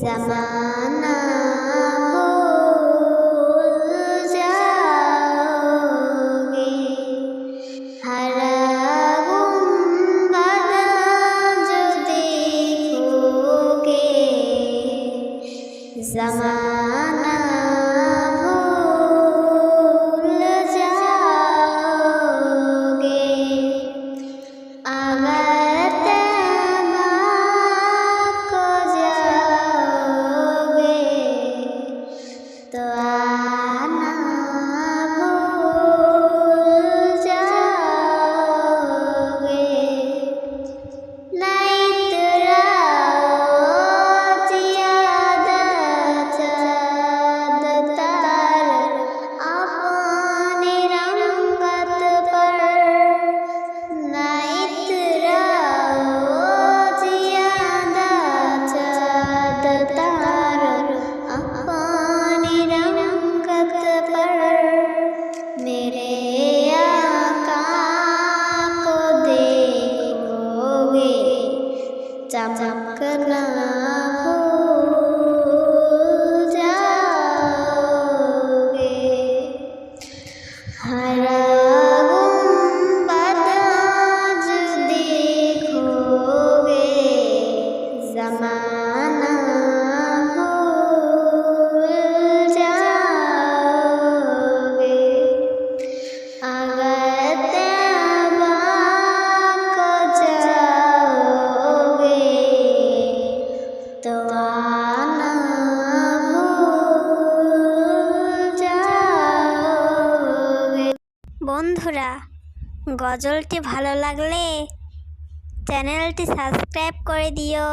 जमाना भूल जाओगे हरा गुंबद जो देखोगे जमाना chạm cơn nào বন্ধুরা গজলটি ভালো লাগলে চ্যানেলটি সাবস্ক্রাইব করে দিও।